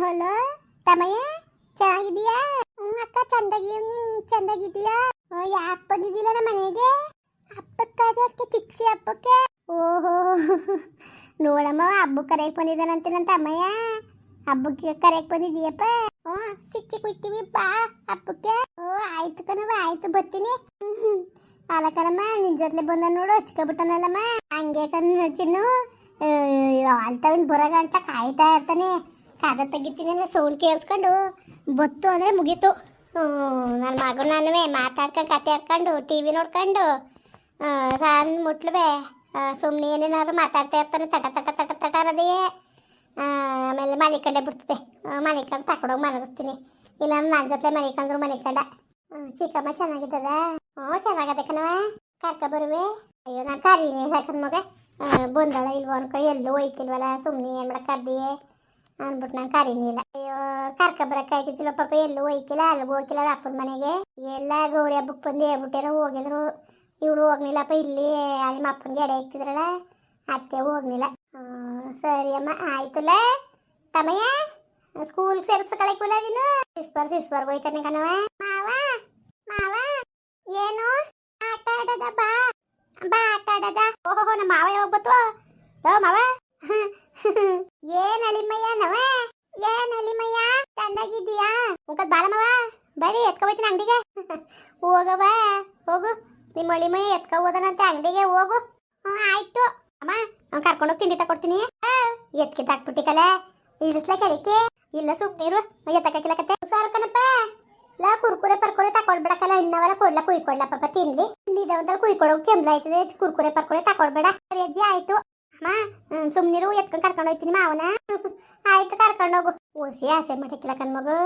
Hello ತಮಯ್ಯ ಚೆನ್ನಾಗಿದೀಯಾ ಹ್ಞೂ ಅಕ್ಕ, ಚಂದಾಗಿ ನೀನು ಚಂದಾಗಿದೀಯಾ ಯಾಕೆ ಬಂದಿದ್ದಿಲ್ಲ ನಮ್ಮ ಮನೆಗೆ? ಹಬ್ಬಕ್ಕಾದ್ರೆ ಅದಕ್ಕೆ ಕಿಚ್ಚಿ ಹಬ್ಬಕ್ಕೆ ಓಹೋ, ನೋಡಮ್ಮ ಹಬ್ಬಕ್ಕೆ ಕರೆಯಕ್ಕೆ ಬಂದಿದ್ದಾನಂತೆ ನನ್ನ ತಮ್ಮಯ್ಯ ಹಬ್ಬಕ್ಕೆ ಕರೆಯಕ್ಕೆ ಬಂದಿದೀಯಪ್ಪ ಹ್ಞೂ ಚಿಕ್ಕಿ ಕುಯ್ತೀವಿ ಬಾ ಹಬ್ಬಕ್ಕೆ. ಓ, ಆಯ್ತು ಕಣವ ಆಯ್ತು, ಬರ್ತೀನಿ. ಅಲ್ಲ ಕಣಮ್ಮ, ನಿನ್ ಜೊತೆ ಬಂದ ನೋಡು ಹಚ್ಕೊಬಿಟ್ಟನಲ್ಲಮ್ಮ ಹಂಗೆ ಕಣ್ಣು ಚಿನ್ನು. ಅಲ್ತವನ್ ಗಂಟ ಕಾಯ್ತಾ ಇರ್ತಾನೆ. ಕಾದ ತೆಗಿತೀನಿ ಸೌಂಡ್ ಕೇಳಿಸ್ಕೊಂಡು ಬತ್ತು ಅಂದರೆ ಮುಗೀತು. ನನ್ನ ಮಗು ನಾನುವೇ ಮಾತಾಡ್ಕೊಂಡು ಕತೆ ಆಡ್ಕೊಂಡು ಟಿ ವಿ ನೋಡ್ಕೊಂಡು ಸಣ್ಣ ಮುಟ್ಲುವೆ ಸುಮ್ಮನೆ ಏನೇನಾದ್ರು ಮಾತಾಡ್ತಾ ಇರ್ತಾನೆ, ತಟ ತಟ ತಟ ತಟ ಅನ್ನೋದೇ ಆಮೇಲೆ ಮನೆ ಕಂಡೆ ಬಿಡ್ತದೆ. ಮನೆ ಕಂಡು ತಕೊಂಡೋಗಿ ಮಲಗಿಸ್ತೀನಿ. ಇಲ್ಲ ನನ್ನ ಜೊತೆ ಮನೆ ಕಂಡ್ರು ಮನೆ ಕಂಡ. ಚಿಕ್ಕಮ್ಮ ಚೆನ್ನಾಗಿದ್ದದ ಹ್ಞೂ ಚೆನ್ನಾಗದೆ ಕಣವ ಕರ್ಕ ಬರುವೆ. ಅಯ್ಯೋ, ನಾನು ಕರೀನಿ ಸಾಕನ್ ಮಗ. ಬಂದಳ ಇಲ್ವೋ ಅನ್ಕೊಂಡು ಎಲ್ಲೂ ಒಯ್ಕಿಲ್ವಲ್ಲ ಸುಮ್ಮನೆ ಏನು ಮಾಡಕ್ಕೆ ಕರ್ದಿಯೇ. ಅಂದ್ಬಿಟ್ಟು ನಾನು ಕರೀನಿಲ್ಲ ಅಯ್ಯೋ, ಕರ್ಕ ಬರಕ್ಕಾಯ್ತಿಲ್ಲ ಪಾಪ, ಎಲ್ಲೂ ಹೋಯ್ಕಿಲ್ಲ ಅಲ್ಲಿ ಹೋಗಿಲ್ಲ ಅಪ್ಪನ ಮನೆಗೆ. ಎಲ್ಲ ಗೌರಿ ಹಬ್ಬಕ್ಕೆ ಬಂದು ಹೇಳ್ಬಿಟ್ಟಿರೋ ಹೋಗಿದ್ರು. ಇವಳು ಹೋಗ್ಲಿಲ್ಲಪ್ಪ, ಇಲ್ಲಿ ನಿಮ್ಮ ಅಪ್ಪನಿಗೆ ಎಡೆ ಇಕ್ತಿದ್ರಲ್ಲ, ಅದಕ್ಕೆ ಹೋಗ್ನಿಲ್ಲ ಸರಿ ಅಮ್ಮ ಆಯ್ತಲ್ಲ ತಮಯ್ಯ ಸ್ಕೂಲ್ ಸೇರ್ಸ ಕಳಕುಲ ನೀನು? ಸಿಸ್ಪರ್ ಸಿಸ್ಪರ್ ಹೋಯ್ತಾನೆ ಕಣವ ಮಾವ ಮಾವ, ಏನು? ಆಟ ಆಡದ ಬಾ. ಬಾ, ಆಟ ಆಡದ. ಓಹೋ ನಮ್ಮ ಮಾವ ಯಾವಾಗ ಬತ್ತು? ಓ ಮಾವ. ಏನ್ ಅಲಿಮಯ್ಯ ನವ? ಏನ್ ಅಳಿಮಯ್ಯ ತಂದಾಗಿದ್ದೀಯಾ ಮುಖದ್ ಬಾಳ ಮಾವ ಬರೀ ಎತ್ಕೊ ಹೋಯ್ತೀನಿ ಅಂಗಡಿಗೆ. ಹೋಗವ ಹೋಗು. ನಿಮ್ಮ ಅಳಿಮಯ್ಯ ಎತ್ಕೊ ಹೋದನಂತೆ, ಅಂಗಡಿಗೆ ಹೋಗು. ಆಯ್ತು. ಅಮ್ಮ, ನಾನು ಕರ್ಕೊಂಡೋಗಿ ತಿಂಡಿ ತಕೊಡ್ತೀನಿ. ಎತ್ಕೆ ತಾಕ್ಬಿಟ್ಟಿಕಲೆ ಇಳಿಸ್ಲಕ್ಕೆ ಅಳಿಕೆ ಇಲ್ಲ ಸುಮ್ಮನಿರು ಎತ್ತಕ್ಕಿಲ್ಲಕತ್ತೆ ಸಾರು ಕಣಪ್ಪ. ಲಾ, ಕುರ್ಕುರೆ ಪರ್ಕುರೆ ತಕೊಳ್ಬೇಡಕಲ್ಲ ಇನ್ನವಲ್ಲ ಕೊಡ್ಲ ಕುಯ್ಕೊಡ್ಲಪ್ಪ ತಿನ್ಲಿ. ನಿದವಂತ ಕುಯ್ಕೊಡೋಕೆ ಕೆಂಬ್ಲ ಆಯ್ತದೆ ಕುರ್ಕುರೆ ಪರ್ಕುರೆ ತಕೊಳ್ಬೇಡ ಅಜ್ಜಿ, ಆಯ್ತು. ಅಮ್ಮ ಸುಮ್ಮನಿರು ಎತ್ಕೊಂಡು ಕರ್ಕೊಂಡು ಹೋಗ್ತೀನಿ ಮಾವನ. ಆಯ್ತು, ಕರ್ಕೊಂಡು ಹೋಗು. ಓಸಿ ಆಸೆ ಮಾಡಕ್ಕಿಲ್ಲ ಕಣ್ಮಗು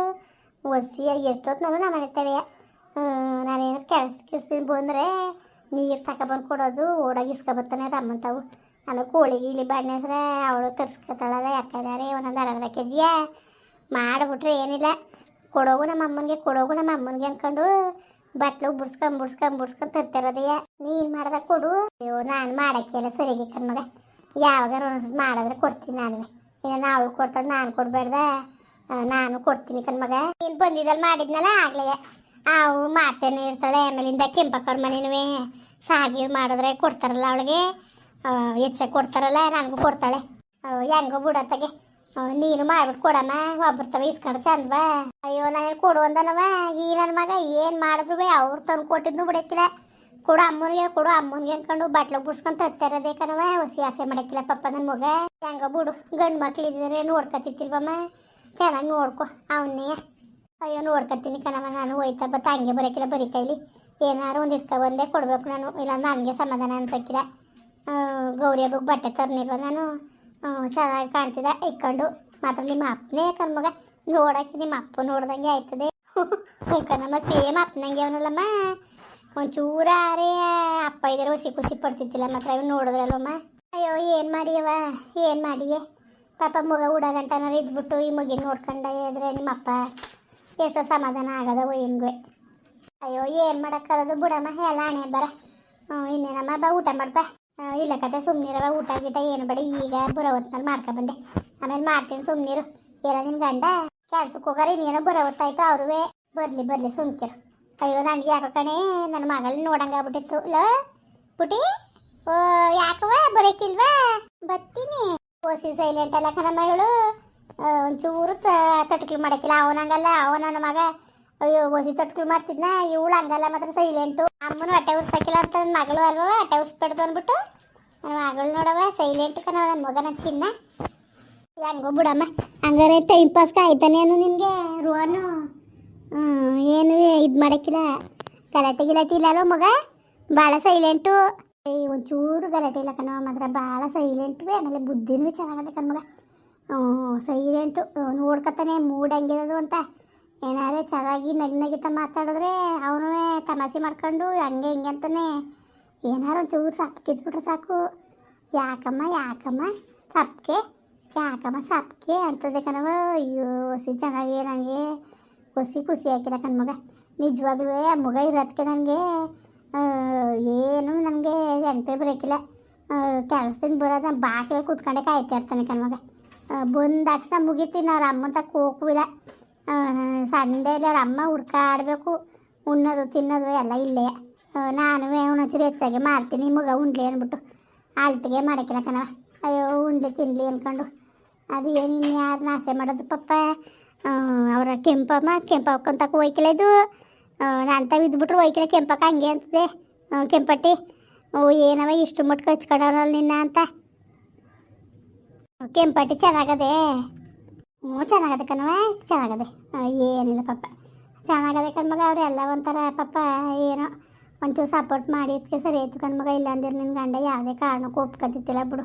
ಓಸಿ ಎಷ್ಟೊತ್ತು ನಾ ಮಾಡಿರ್ತೇವೆ ನಾನೇನು ಕೆಲಸ ಕಿಸ್ ಬಂದರೆ ನೀರು ತಗೊಬಂದು ಕೊಡೋದು, ಓಡಾಗಿ ಇಸ್ಕೊಬತ್ತಾನೆ ರಮ್ಮಂತಾವು. ಆಮೇಲೆ ಕೋಳಿ ಕೋಳಿಗೆ ಬಣ್ಣ ಹೆಸ್ರೆ ಅವಳು ತರ್ಸ್ಕೊತಾಳಲ್ಲ ಯಾಕಂದ್ರೆ ಒಂದೊಂದು ಅರ್ಧ ಕೆ ಜಿಯ ಮಾಡಿಬಿಟ್ರೆ ಏನಿಲ್ಲ. ಕೊಡೋಗು ನಮ್ಮ ಅಮ್ಮನಿಗೆ, ಕೊಡೋಗು ನಮ್ಮ ಅಮ್ಮನಿಗೆ ಅಂದ್ಕೊಂಡು ಬಟ್ಲು ಬುಡ್ಸ್ಕೊಂಡ್ ಬುಡ್ಸ್ಕೊಂಡ್ ಬುಡ್ಸ್ಕೊಂಡ್ ತರ್ತಿರೋದಯ್ಯ ನೀನು ಮಾಡ್ದಾಗ ಕೊಡು. ಅಯ್ಯೋ, ನಾನು ಮಾಡೋಕ್ಕೆಲ್ಲ ಸರಿಗೆ ಕಣ್ಮಗ ಯಾವಾಗಾರ ಒಂದ್ಸತಿ ಮಾಡಿದ್ರೆ ಕೊಡ್ತೀನಿ ನಾನು ಇನ್ನು ನಾವು ಕೊಡ್ತಾಳೆ, ನಾನು ಕೊಡಬೇಡ್ದ. ನಾನು ಕೊಡ್ತೀನಿ ಕಣ್ಮಗ ನೀನು ಬಂದಿದ್ದಲ್ಲಿ ಮಾಡಿದ್ನಲ್ಲ ಆಗ್ಲೇ. ಅವು ಮಾಡ್ತೇನೆ ಇರ್ತಾಳೆ, ಆಮೇಲಿಂದ ಕೆಂಪಕ್ಕವ್ರ ಮನೆನೂ. ಸಾಗೀರು ಮಾಡಿದ್ರೆ ಕೊಡ್ತಾರಲ್ಲ ಅವಳಿಗೆ. ಹೆಚ್ಚಾಗಿ ಕೊಡ್ತಾರಲ್ಲ, ನನಗೂ ಕೊಡ್ತಾಳೆ. ಹೆಂಗೋ ಬಿಡತ್ತಗೆ ನೀನು ಮಾಡ್ಬಿಟ್ಟು ಕೊಡಮ್ಮ, ಒಬ್ರು ತವ ಇಸ್ಕೊಂಡು ಚಂದ್ವಾ ಅಯ್ಯೋ ನಾನು ಕೊಡು ಅಂದನವ? ಈ ನನ್ನ ಮಗ ಏನು ಮಾಡಿದ್ರು ಅವ್ರು ತಂದು ಕೊಟ್ಟಿದ್ನು ಬಿಡಕ್ಕಿಲ್ಲ. ಕೊಡು ಅಮ್ಮನಿಗೆ ಕೊಡು ಅಮ್ಮನಿಗೆ ಅನ್ಕೊಂಡು ಬಟ್ಲು ಬಿಡ್ಸ್ಕೊಂಡು ತತ್ತಾರದೇ ಕಣವ ಹೊಸಿ ಆಸೆ ಮಾಡಕ್ಕಿಲ್ಲ ಪಪ್ಪ ನನ್ನ ಮಗ. ಹೆಂಗ ಬಿಡು, ಗಂಡು ಮಕ್ಳು ಇದ್ದಾರೆ ಚೆನ್ನಾಗಿ ನೋಡ್ಕೊ ಅವನ್ನೇ ಅಯ್ಯೋ ನೋಡ್ಕೊತೀನಿ ಕಣವ ನಾನು, ಹೋಯ್ತಾ ಬತ್ತ ಹಂಗೆ ಬರೋಕ್ಕಿಲ್ಲ ಬರೀ ಕೈಲಿ. ಏನಾರು ಒಂದು ಇಟ್ಕೊ ಒಂದೇ ಕೊಡ್ಬೇಕು ನಾನು. ಇಲ್ಲ, ನನಗೆ ಸಮಾಧಾನ ಅನ್ಸಕ್ಕಿಲ್ಲ. ಗೌರಿ ಹಬ್ಬಕ್ಕೆ ಬಟ್ಟೆ ತರ್ನಿಲ್ವ ನಾನು? ಚೆನ್ನಾಗಿ ಕಾಣ್ತಿದ್ದೆ ಇಕ್ಕೊಂಡು ಮಾತ್ರ ನಿಮ್ಮ ಅಪ್ಪನೇ ಕಣ್ಮಗ ನೋಡಕ್ಕೆ ನಿಮ್ಮ ಅಪ್ಪ ನೋಡ್ದಂಗೆ ಆಯ್ತದೆ. ಕಣಮ್ಮ ಸೇಮ್ ಅಪ್ಪನಂಗೆ ಅವನಲ್ಲಮ್ಮ. ಒಂಚೂರಾರೇ ಅಪ್ಪ ಇದ್ದಾರೆ ಹುಸಿ ಖುಷಿ ಪಡ್ತಿದ್ದಿಲ್ಲ, ಮಾತ್ರ ಇವ್ ನೋಡಿದ್ರಲ್ವಮ್ಮ ಅಯ್ಯೋ, ಏನು ಮಾಡಿಯವ ಏನು ಮಾಡಿಯೇ. ಪಾಪ ಮಗ ಉಡಗಂಟನಾರು ಇದ್ಬಿಟ್ಟು ಈ ಮಗಿನ ನೋಡ್ಕೊಂಡ ಇದ್ರೆ ನಿಮ್ಮಪ್ಪ ಎಷ್ಟೋ ಸಮಾಧಾನ ಆಗದವ ಹಿಂಗೆ ಅಯ್ಯೋ, ಏನು ಮಾಡೋಕ್ಕಾಗದು ಬಿಡಮ್ಮ, ಎಲ್ಲ ಹಣೆ ಬರ. ಹ್ಞೂ ಇನ್ನೇನಮ್ಮ, ಬಾ, ಊಟ ಮಾಡ್ಬಾ ಇಲ್ಲ ಕತೆ ಸುಮ್ಮನಿರವ ಊಟ ಗೀಟ ಏನು ಬೇಡ, ಈಗ ಬರೋ ಹೊತ್ನಲ್ಲಿ ಮಾಡ್ಕೊಬಂದೆ ಆಮೇಲೆ ಮಾಡ್ತೀನಿ ಸುಮ್ಮನಿರು ಏನೋ ನಿನ್ನ ಗಂಡ ಕೆಲ್ಸಕ್ಕೆ ಹೋಗಾರ, ಇನ್ನೇನೋ ಬರೋ ಹೊತ್ತಾಯ್ತು ಅವ್ರೂ ಬರಲಿ ಬರಲಿ, ಸುಮ್ಕಿರು. ಅಯ್ಯೋ ನನಗೆ ಯಾಕೋ ಕಣೆ ನನ್ನ ಮಗಳನ್ನ ನೋಡಂಗಾಗ್ಬಿಟ್ಟಿತ್ತು ಲ, ಪುಟಿ, ಓ ಯಾಕವ ಬರೋಕ್ಕಿಲ್ವಾ ಬರ್ತೀನಿ ಓಸಿ ಸೈಲೆಂಟ್ ಅಲ್ಲ ಕಣಮ್ಮ ಮಗಳು ಒಂಚೂರು ತಟ್ಕಿ ಮಾಡಕ್ಕಿಲ್ಲ ಅವನಂಗಲ್ಲ ಅವ ನನ್ನ ಮಗ. ಅಯ್ಯೋ, ಓಸಿ ತಟ್ಕಿ ಮಾಡ್ತಿದ್ನ? ಇವಳು ಹಂಗಲ್ಲ ಮಾತ್ರ ಸೈಲೆಂಟು ಅಮ್ಮನ ಹೊಟ್ಟೆ ಉರ್ಸಕ್ಕಿಲ್ಲ ಅಂತ ನನ್ನ ಮಗಳು ಅಲ್ವ ಹೊಟ್ಟೆ ಉರ್ಸ್ಬೇಡ್ದು ಅಂದ್ಬಿಟ್ಟು. ನನ್ನ ಮಗಳು ನೋಡವ ಸೈಲೆಂಟ್ ಕಣ ನನ್ನ ಮಗನ ಚಿನ್ನ. ಹೆಂಗೋ ಬಿಡಮ್ಮ. ಹಂಗಾರೆ ಟೈಮ್ ಪಾಸ್ ಆಯ್ತಾನೇನು ನಿನಗೆ ರೋನು ಏನು ಇದು ಮಾಡಕ್ಕಿಲ್ಲ. ಗಲಾಟೆ ಗಿಲಾಟೆ ಇಲ್ಲ ಅಲ್ವ ಮಗ? ಭಾಳ ಸೈಲೆಂಟು ಒಂಚೂರು ಗಲಾಟೆ ಇಲ್ಲ ಕಣ, ಮಾತ್ರ ಭಾಳ ಸೈಲೆಂಟು ಆಮೇಲೆ ಬುದ್ಧಿನೂ ಚೆನ್ನಾಗಿದೆ ಕಣ ಮಗ. ಸೈಲೆಂಟು ನೋಡ್ಕೊತಾನೆ ಮೂಡ್ ಹೆಂಗಿರೋದು ಅಂತ. ಏನಾರೇ ಚೆನ್ನಾಗಿ ನಗಿ ನಗಿತ ಮಾತಾಡಿದ್ರೆ ಅವನು ತಮಾಷೆ ಮಾಡ್ಕೊಂಡು ಹಂಗೆ ಹಿಂಗೆ ಅಂತಾನೆ. ಏನಾರು ಒಂಚೂರು ಸಪ್ಕಿದ್ಬಿಟ್ರೆ ಸಾಕು. ಯಾಕಮ್ಮ ಯಾಕಮ್ಮ? ಸಪ್ಕೆ? ಯಾಕಮ್ಮ, ಸಪ್ಕೆ? ಅಂತದೆ ಕಣವ ಅಯ್ಯೋ ಸಿ ಚೆನ್ನಾಗಿ ನನಗೆ. ಹೊಸಿ ಖುಷಿ ಹಾಕಿದ ಕಣ್ ಮಗ. ನಿಜವಾಗ್ಲೂ ಆ ಮಗ ಇರೋದಕ್ಕೆ ನನಗೆ. ಏನು ನನಗೆ ಎಂಟೇ ಬರೋಕ್ಕಿಲ್ಲ ಕೆಲಸದಿಂದ ಬರೋದ ಬಾಗಿಲು ಕೂತ್ಕೊಂಡೆ ಕಾಯ್ತಾ ಇರ್ತಾನೆ ಕಣ್ಮಗ ಬಂದ ತಕ್ಷಣ ಮುಗಿತೀನಿ ಅವ್ರ ಅಮ್ಮನ ತಕ್ಕ ಹೋಗುವಿಲ್ಲ ಸಂಡೇಲಿ ಅವ್ರ ಅಮ್ಮ ಹುಡ್ಕಾಡಬೇಕು. ಉಣ್ಣೋದು, ತಿನ್ನೋದು ಎಲ್ಲ ಇಲ್ಲೇ. ನಾನು ಒಂಚೂರು ಹೆಚ್ಚಾಗಿ ಮಾಡ್ತೀನಿ ಮಗ ಉಂಡ್ಲಿ ಅಂದ್ಬಿಟ್ಟು. ಅಳ್ತಿಗೆ ಮಾಡಕ್ಕಿಲ್ಲ ಕಣವ ಅಯ್ಯೋ, ಉಂಡ್ಲಿ, ತಿನ್ಲಿ ಅಂದ್ಕೊಂಡು ಅದು ಏನು ಯಾರನ್ನ ಆಸೆ ಮಾಡೋದು ಪಪ್ಪ ಅವರ ಕೆಂಪಮ್ಮ ಕೆಂಪ ಹಾಕೊಂತಕ್ಕ ಒಯ್ಕಿಲ್ಲ ಇದು. ನಾನು ತಾವು ಇದ್ಬಿಟ್ರು ಒಯ್ಕಿಲ್ಲ ಕೆಂಪಕ್ಕ ಹಂಗೆ ಅಂತದೆ. ಕೆಂಪಟ್ಟಿ, ಓ, ಏನವ ಇಷ್ಟು ಮಟ್ಟ ಹಚ್ಕೊಂಡವನಲ್ಲ ನಿನ್ನ ಅಂತ. ಕೆಂಪಟ್ಟಿ ಚೆನ್ನಾಗದೆ. ಹ್ಞೂ ಚೆನ್ನಾಗದೆ ಕಣವ ಚೆನ್ನಾಗದೆ. ಏನಿಲ್ಲ ಪಪ್ಪ ಚೆನ್ನಾಗದೆ ಕಣ್ಮಗ ಅವರೆಲ್ಲ ಒಂಥರ ಪಾಪ ಏನೋ ಒಂಚೂರು ಸಪೋರ್ಟ್ ಮಾಡಿ ಇದಕ್ಕೆ ಸರಿ ಆಯ್ತು ಕಣ್ಮಗ ಇಲ್ಲ ಅಂದ್ರೆ ನಿನ್ನ ಗಂಡ ಯಾವುದೇ ಕಾರಣಕ್ಕೂ ಒಪ್ಕೊತಿತ್ತಿಲ್ಲ ಬಿಡು.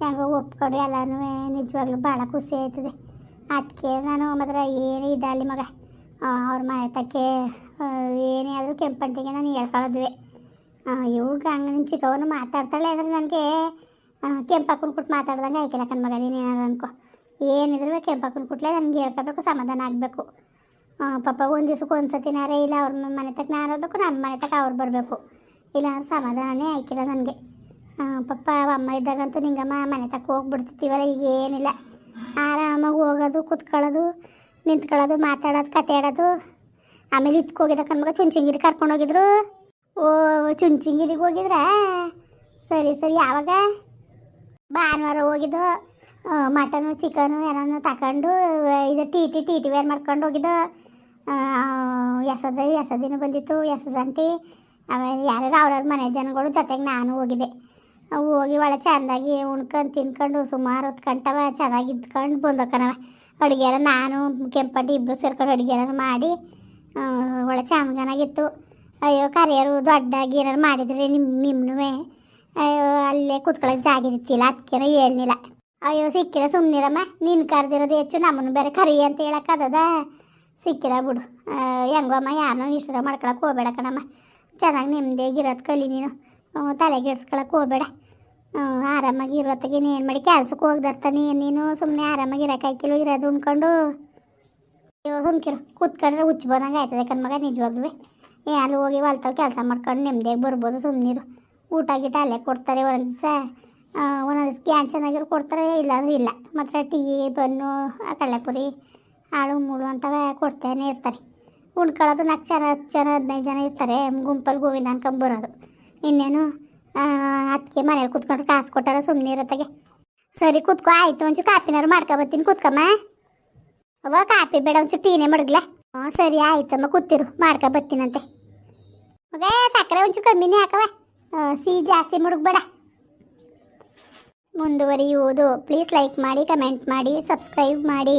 ಹೆಂಗೋ ಒಪ್ಕೊಂಡು ಎಲ್ಲನೂ ನಿಜವಾಗ್ಲೂ ಭಾಳ ಖುಷಿ ಆಯ್ತದೆ. ಅದಕ್ಕೆ ನಾನು ಮಾತ್ರ ಏನೇ ಇದ್ದ ಅಲ್ಲಿ ಮಗ ಅವ್ರ ಮನೆ ತಕ್ಕೆ ಏನೇ ಆದರೂ ಕೆಂಪಂಟಿಗೆ ನಾನು ಹೇಳ್ಕೊಳ್ಳೋದ್ವಿ ಇವ್ಗ ಹಂಗೆ ನಿಮ್ಮ ಚಿಕ್ಕವನು ಮಾತಾಡ್ತಾಳೆ ಅಂದ್ರೆ ನನಗೆ ಕೆಂಪಾಕನ್ ಕೊಟ್ಟು ಮಾತಾಡ್ದಂಗೆ ಆಯ್ಕಿಲ್ಲ ಕಣ್ ಮಗ, ನೀನು ಏನಾರು ಅನ್ಕೋ. ಏನಿದ್ರು ಕೆಂಪಾಕನ್ ಕೊಟ್ಲೆ ನನಗೆ ಹೇಳ್ಕೋಬೇಕು, ಸಮಾಧಾನ ಆಗಬೇಕು. ಪಾಪ ಒಂದು ದಿವ್ಸಕ್ಕೆ ಒಂದು ಸತಿನಾರೇ ಇಲ್ಲ, ಅವ್ರ ಮನೆ ತಕ್ಕ ನಾನು ಹೋಗ್ಬೇಕು ನನ್ನ ಮನೆ ತಕ್ಕ ಅವ್ರು ಬರಬೇಕು. ಇಲ್ಲ ಸಮಾಧಾನನೇ ಆಯ್ಕಿಲ್ಲ ನನಗೆ. ಪಪ್ಪ ಅಮ್ಮ ಇದ್ದಾಗಂತೂ ನಿಂಗಮ್ಮ ಮನೆ ತಕ್ಕ ಹೋಗ್ಬಿಡ್ತಿರ್ತೀವಲ್ಲ ಈಗ ಏನಿಲ್ಲ ಆರಾಮಾಗಿ ಹೋಗೋದು, ಕುತ್ಕೊಳ್ಳೋದು, ನಿಂತ್ಕೊಳ್ಳೋದು, ಮಾತಾಡೋದು, ಕತೆ ಆಡೋದು. ಆಮೇಲೆ ಇದಕ್ಕೆ ಹೋಗಿದ್ದ ಕಣ್ಮಗ ಚುಂಚಂಗಿರಿ ಕರ್ಕೊಂಡು ಹೋಗಿದ್ರು. ಓ ಚುಂಚಿಂಗಿರಿಗೆ ಹೋಗಿದ್ರಾ? ಸರಿ ಸರಿ, ಯಾವಾಗ? ಭಾನುವಾರ ಹೋಗಿದ್ದು. ಮಟನು ಚಿಕನು ಏನೋ ತಗೊಂಡು ಇದು ಟಿ ಟಿ ಟಿ ಟಿ ವೇರ್ ಮಾಡ್ಕೊಂಡು ಹೋಗಿದ್ದು. ಎಸದ ಎಸದಿನ ಬಂದಿತ್ತು ಎಸದಂಟಿ ಆಮೇಲೆ ಯಾರ್ಯಾರು ಅವ್ರವ್ರ ಮನೆ ಜನಗಳು ಜೊತೆಗೆ ನಾನು ಹೋಗಿದ್ದೆ. ಅವು ಹೋಗಿ ಒಳ್ಳೆ ಚೆಂದಾಗಿ ಉಣ್ಕೊಂಡು ತಿನ್ಕೊಂಡು ಸುಮಾರು ಹೊತ್ತು ಕಂಟವ ಚೆನ್ನಾಗಿ ಇದ್ಕೊಂಡು ಬಂದಕ್ಕನವ ಅಡುಗೆ ಎಲ್ಲ ನಾನು ಕೆಂಪಟ್ಟಿ ಇಬ್ಬರು ಸೇರ್ಕೊಂಡು ಅಡುಗೆ ಎಲ್ಲ ಮಾಡಿ ಒಳ್ಳೆ ಚೆನ್ನಾಗಿತ್ತು ಅಯ್ಯೋ, ಕರಿಯರು ದೊಡ್ಡಾಗಿ ಏನಾರು ಮಾಡಿದ್ರೆ ನಿಮ್ಮ ನಿಮ್ಮನೂ ಅಯ್ಯೋ, ಅಲ್ಲೇ ಕೂತ್ಕೊಳ್ಳೋಕೆ ಜಾಗ ಇರ್ತಿಲ್ಲ ಅದಕ್ಕೇನೋ ಹೇಳ್ನಿಲ್ಲ. ಅಯ್ಯೋ ಸಿಕ್ಕಿರ ಸುಮ್ಮನಿರಮ್ಮ ನೀನು ಕರೆದಿರೋದು ಹೆಚ್ಚು ನಮ್ಮನ್ನು ಬೇರೆ ಕರಿ ಅಂತ ಹೇಳೋಕ್ಕದ ಸಿಕ್ಕಿರ ಬಿಡು. ಹೆಂಗೋ ಅಮ್ಮ ಯಾರನ್ನೂ ಇಷ್ಟ ಮಾಡ್ಕೊಳಕ್ಕೆ ಹೋಗ್ಬೇಡ ಕಣಮ್ಮ. ಚೆನ್ನಾಗಿ ನೆಮ್ಮದಿಯಾಗಿರೋದು ಕಲಿ ನೀನು. ತಲೆಗೆಡ್ಸ್ಕೊಳಕ್ಕೆ ಹೋಗ್ಬೇಡ. ಆ, ಆರಾಮಾಗಿ ಇರೋತ್ತಿಗೆ ಏನು ಮಾಡಿ ಕೆಲ್ಸಕ್ಕೆ ಹೋಗ್ದರ್ತಾನೆ ನೀನು ಸುಮ್ಮನೆ ಆರಾಮಾಗಿ ಇರೋಕ್ಕಾಯ್ಕಿಲ್ಲ ಇರೋದು ಉಣ್ಕೊಂಡು. ಸುಮ್ಕಿರು ಕೂತ್ಕೊಂಡ್ರೆ ಹುಚ್ಚು ಬಂದಂಗೆ ಆಯ್ತದೆ ಕಣ್ಮಗ ನಿಜವಾಗ್ಲೂ. ಏ ಅಲ್ಲಿ ಹೋಗಿ ಹೊಲ್ತಾವ್ ಕೆಲಸ ಮಾಡ್ಕೊಂಡು ನೆಮ್ಮದಿಯಾಗಿ ಬರ್ಬೋದು ಸುಮ್ಮನಿರು ಊಟ ಗೀಟ ಅಲ್ಲೇ ಕೊಡ್ತಾರೆ ಒಂದೊಂದು ದಿವಸ ಒಂದೊಂದು ದಿವಸ ಗ್ಯಾನ್ ಚೆನ್ನಾಗಿರೋ ಕೊಡ್ತಾರೆ ಇಲ್ಲಾಂದ್ರೆ ಇಲ್ಲ. ಮಾತ್ರ ಟೀ ಬನ್ನು ಕಡಲೆಪುರಿ ಹಾಳು ಮೂಳು ಅಂತವೇ ಕೊಡ್ತಾನೆ ಇರ್ತಾರೆ. ಉಣ್ಕೊಳ್ಳೋದು ನಾಲ್ಕು ಜನ ಹತ್ತು ಜನ ಹದಿನೈದು ಜನ ಇರ್ತಾರೆ ಗುಂಪಲ್ಲಿ ಗೋವಿಂದ ಅನ್ಕೊಂಡ್ ಬರೋದು. ಇನ್ನೇನು? ಅದಕ್ಕೆ ಮನೇಲಿ ಕೂತ್ಕೊಂಡ್ರೆ ಕಾಸು ಕೊಟ್ಟಾರ ಸುಮ್ಮನೆ ಇರತ್ತಾಗೆ. ಸರಿ ಕುತ್ಕೋ, ಆಯಿತು, ಒಂಚೂರು ಕಾಪಿನಾರು ಮಾಡ್ಕೊಬತ್ತೀನಿ ಕೂತ್ಕಮ್ಮ. ಅವ ಕಾಪಿ ಬೇಡ, ಒಂಚೂರು ಟೀನೇ ಮಡಗ್ಲೆ. ಹ್ಞೂ, ಸರಿ, ಆಯ್ತಮ್ಮ, ಕೂತಿರು, ಮಾಡ್ಕೊ ಬರ್ತೀನಂತೆ. ಮಗೇ, ಸಕ್ಕರೆ ಒಂಚೂರು ಕಮ್ಮಿನೇ ಹಾಕವ ಸಿಹಿ ಜಾಸ್ತಿ ಮಡಗ್ಬೇಡ. ಮುಂದುವರಿಯುವುದು. ಪ್ಲೀಸ್ ಲೈಕ್ ಮಾಡಿ ಕಮೆಂಟ್ ಮಾಡಿ ಸಬ್ಸ್ಕ್ರೈಬ್ ಮಾಡಿ.